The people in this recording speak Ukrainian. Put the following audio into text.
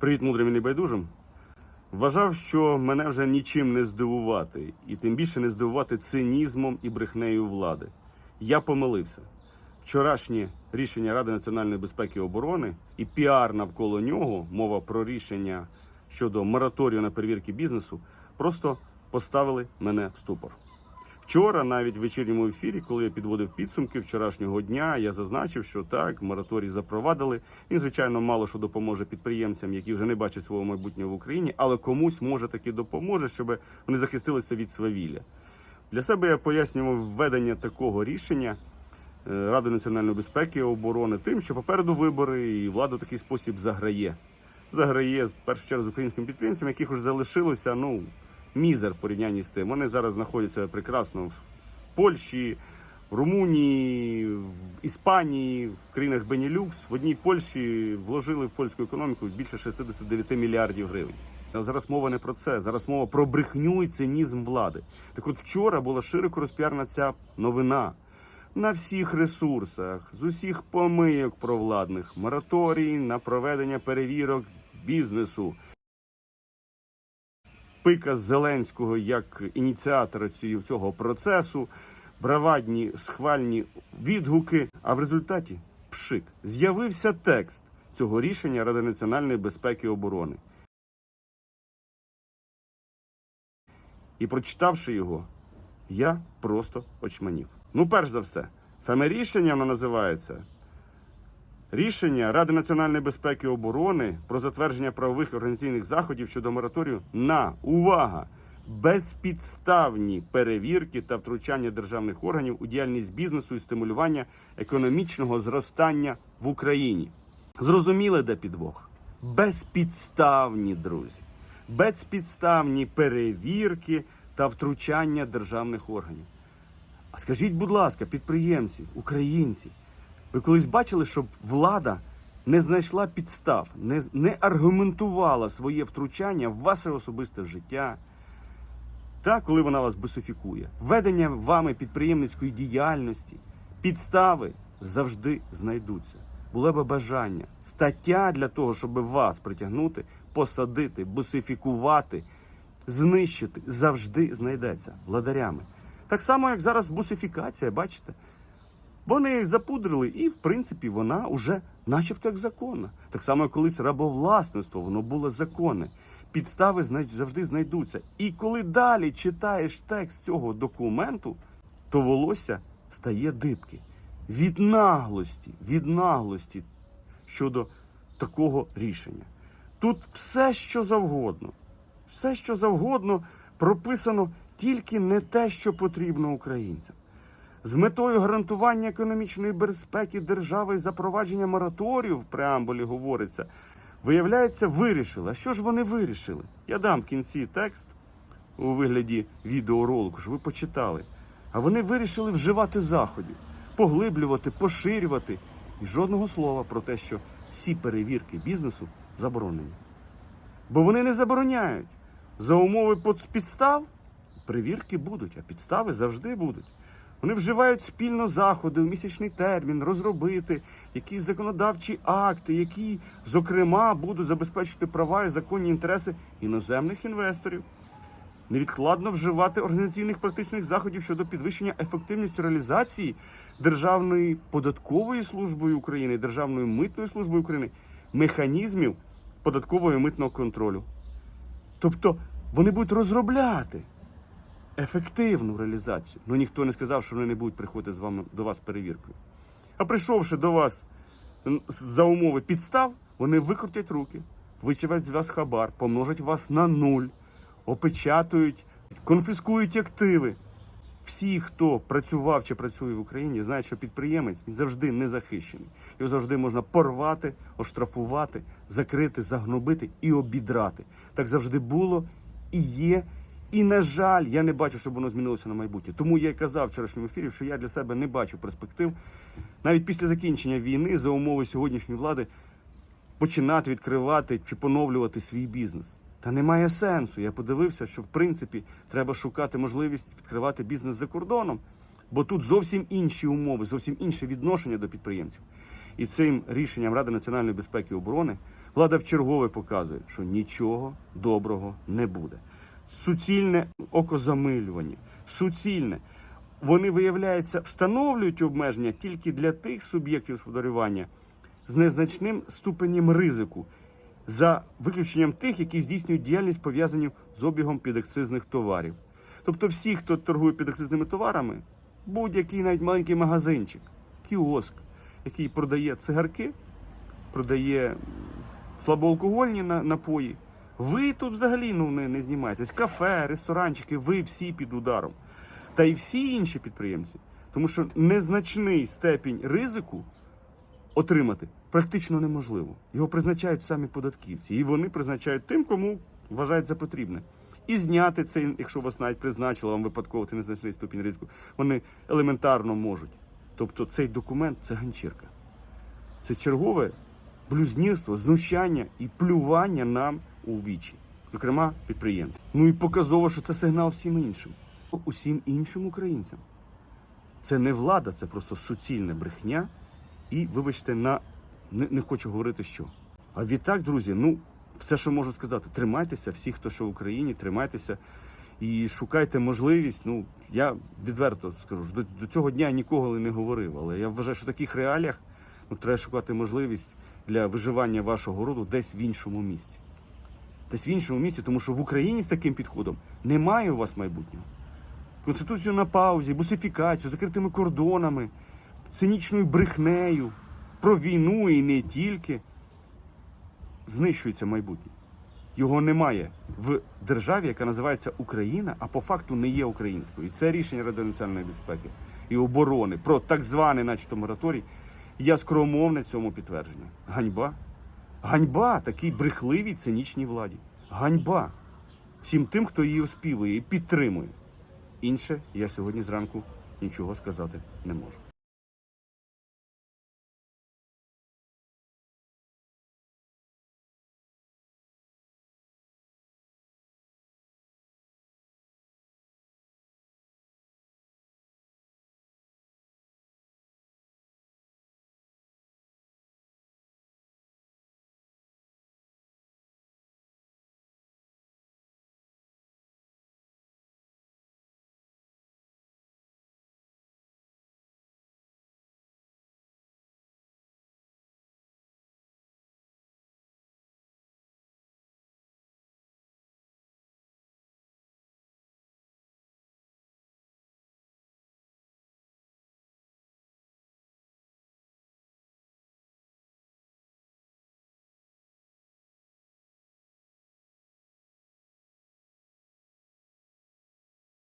Привіт, мудрим і небайдужим. Вважав, що мене вже нічим не здивувати, і тим більше не здивувати цинізмом і брехнею влади. Я помилився. Вчорашнє рішення Ради національної безпеки і оборони і піар навколо нього, мова про рішення щодо мораторію на перевірки бізнесу, просто поставили мене в ступор. Вчора, навіть в вечірньому ефірі, коли я підводив підсумки вчорашнього дня, я зазначив, що так, мораторій запровадили. Він, звичайно, мало що допоможе підприємцям, які вже не бачать свого майбутнього в Україні, але комусь може таки допоможе, щоб вони захистилися від свавілля. Для себе я пояснював введення такого рішення е, Ради національної безпеки і оборони тим, що попереду вибори, і влада в такий спосіб заграє. Заграє в першу чергу з українськими підприємцями, яких вже залишилося, ну мізер порівнянні з тим. Вони зараз знаходяться прекрасно в Польщі, в Румунії, в Іспанії, в країнах Бенілюкс. В одній Польщі вложили в польську економіку більше 69 мільярдів гривень. Зараз мова не про це. Зараз мова про брехню і цинізм влади. Так от вчора була широко розпіарна ця новина. На всіх ресурсах, з усіх помийок провладних, мораторій на проведення перевірок бізнесу. Пика Зеленського як ініціатора цього процесу, бравадні схвальні відгуки. А в результаті пшик з'явився текст цього рішення Ради національної безпеки і оборони. І прочитавши його, я просто очманів. Ну, перш за все, саме рішення воно називається Рішення Ради національної безпеки і оборони про затвердження правових організаційних заходів щодо мораторію на увага безпідставні перевірки та втручання державних органів у діяльність бізнесу і стимулювання економічного зростання в Україні. Зрозуміли, де підвох? Безпідставні, друзі. Безпідставні перевірки та втручання державних органів. А скажіть, будь ласка, підприємці, українці, ви колись бачили, щоб влада не знайшла підстав, не, не аргументувала своє втручання в ваше особисте життя, та коли вона вас бесифікує, введення вами підприємницької діяльності, підстави завжди знайдуться. Було би бажання, стаття для того, щоб вас притягнути, посадити, бусифікувати, знищити, завжди знайдеться владарями. Так само, як зараз бусифікація, бачите? Вони їх запудрили, і в принципі вона вже начебто як законна. Так само, як колись рабовласництво, воно було законне. Підстави завжди знайдуться. І коли далі читаєш текст цього документу, то волосся стає дибки. Від наглості, від наглості щодо такого рішення. Тут все, що завгодно, все, що завгодно, прописано тільки не те, що потрібно українцям. З метою гарантування економічної безпеки держави і запровадження мораторію в преамбулі говориться, виявляється, вирішили. А що ж вони вирішили? Я дам в кінці текст у вигляді відеоролику, щоб ви почитали. А вони вирішили вживати заходів, поглиблювати, поширювати. І жодного слова про те, що всі перевірки бізнесу заборонені. Бо вони не забороняють. За умови підстав перевірки будуть, а підстави завжди будуть. Вони вживають спільно заходи у місячний термін, розробити якісь законодавчі акти, які, зокрема, будуть забезпечити права і законні інтереси іноземних інвесторів, невідкладно вживати організаційних практичних заходів щодо підвищення ефективності реалізації Державної податкової служби України, Державної митної служби України, механізмів податкового і митного контролю. Тобто вони будуть розробляти ефективну реалізацію. Ну ніхто не сказав, що вони не будуть приходити з вами до вас перевіркою. А прийшовши до вас за умови підстав, вони викрутять руки, вичавать з вас хабар, помножать вас на нуль, опечатують, конфіскують активи. Всі, хто працював чи працює в Україні, знають, що підприємець він завжди не захищений. Його завжди можна порвати, оштрафувати, закрити, загнобити і обідрати. Так завжди було і є. І, на жаль, я не бачу, щоб воно змінилося на майбутнє. Тому я й казав в вчорашньому ефірі, що я для себе не бачу перспектив навіть після закінчення війни за умови сьогоднішньої влади починати відкривати чи поновлювати свій бізнес. Та немає сенсу. Я подивився, що в принципі треба шукати можливість відкривати бізнес за кордоном, бо тут зовсім інші умови, зовсім інше відношення до підприємців. І цим рішенням Ради національної безпеки і оборони Влада вчергове показує, що нічого доброго не буде. Суцільне окозамилювання, суцільне. Вони, виявляється, встановлюють обмеження тільки для тих суб'єктів господарювання з незначним ступенем ризику, за виключенням тих, які здійснюють діяльність пов'язані з обігом підакцизних товарів. Тобто всі, хто торгує підакцизними товарами, будь-який навіть маленький магазинчик, кіоск, який продає цигарки, продає слабоалкогольні напої. Ви тут взагалі ну, не, не знімаєтесь. Кафе, ресторанчики, ви всі під ударом. Та й всі інші підприємці. Тому що незначний степінь ризику отримати практично неможливо. Його призначають самі податківці, і вони призначають тим, кому вважають за потрібне. І зняти цей, якщо вас навіть призначили вам випадково це незначний ступінь ризику, вони елементарно можуть. Тобто цей документ це ганчірка. Це чергове блюзнірство, знущання і плювання нам у вічі, зокрема підприємцям. Ну і показово, що це сигнал всім іншим, усім іншим українцям. Це не влада, це просто суцільна брехня. І, вибачте, на не, не хочу говорити що. А відтак, друзі, ну все, що можу сказати, тримайтеся, всі, хто що в Україні, тримайтеся і шукайте можливість. Ну я відверто скажу, до, до цього дня ніколи не говорив, але я вважаю, що в таких реаліях ну, треба шукати можливість для виживання вашого роду десь в іншому місці. Десь в іншому місці, тому що в Україні з таким підходом немає у вас майбутнього. Конституцію на паузі, бусифікацію, закритими кордонами, цинічною брехнею про війну і не тільки знищується майбутнє. Його немає в державі, яка називається Україна, а по факту не є українською. І це рішення Ради національної безпеки і оборони про так званий, начебто, мораторій. Я скромовне цьому підтвердження. Ганьба. Ганьба такій брехливій цинічній владі. Ганьба всім тим, хто її оспівує і підтримує. Інше я сьогодні зранку нічого сказати не можу.